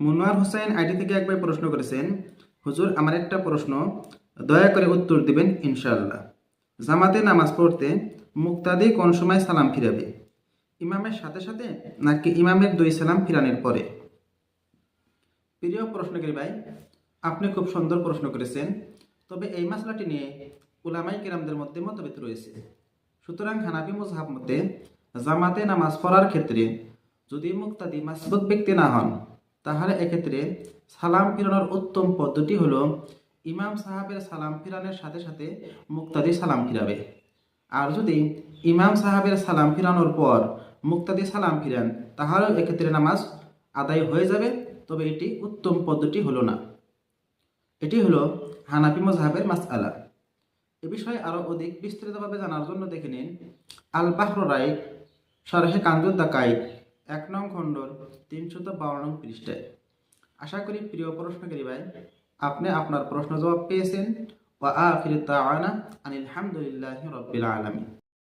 Monowar Hossain ID থেকে একবার প্রশ্ন করেছেন, হুজুর, আমার একটা প্রশ্ন। দয়া করে উত্তর দিবেন ইনশাল্লাহ জামাতে নামাজ পড়তে মুক্তাদি কোন সময় সালাম ফিরাবে? ইমামের সাথে সাথে নাকি ইমামের দুই সালাম ফিরানোর পরে? প্রিয় প্রশ্নকারী ভাই, আপনি খুব সুন্দর প্রশ্ন করেছেন, তবে এই মাসলাটি নিয়ে উলামাই কিরামদের মধ্যে মতভেদ রয়েছে। সুতরাং হানাফি মুজহাব মতে, জামাতে নামাজ পড়ার ক্ষেত্রে যদি মুক্তাদি মাসবুত ব্যক্তি না হন তাহলে এক্ষেত্রে সালাম ফিরানোর উত্তম পদ্ধতি হলো ইমাম সাহাবের সালাম ফিরানোর সাথে সাথে মুক্তাদি সালাম ফিরাবে। আর যদি ইমাম সাহাবের সালাম ফিরানোর পর মুক্তাদি সালাম ফিরান, তাহলেও এক্ষেত্রে নামাজ আদায় হয়ে যাবে, তবে এটি উত্তম পদ্ধতি হলো না। এটি হলো হানাফি মজহাবের মাসআলা। এ বিষয়ে আরও অধিক বিস্তারিতভাবে জানার জন্য দেখে নিন আল বাহর রাই সরহে কাঞ্জুদ্দাকাই এক নং খণ্ডর তিনশত বারো নং পৃষ্ঠায়। আশা করি প্রিয় প্রশ্নকারী ভাই, আপনি আপনার প্রশ্ন জবাব পেয়েছেন। ওয়া আখির তাআনা আনিল হামদুলিল্লাহি রাব্বিল আলামিন।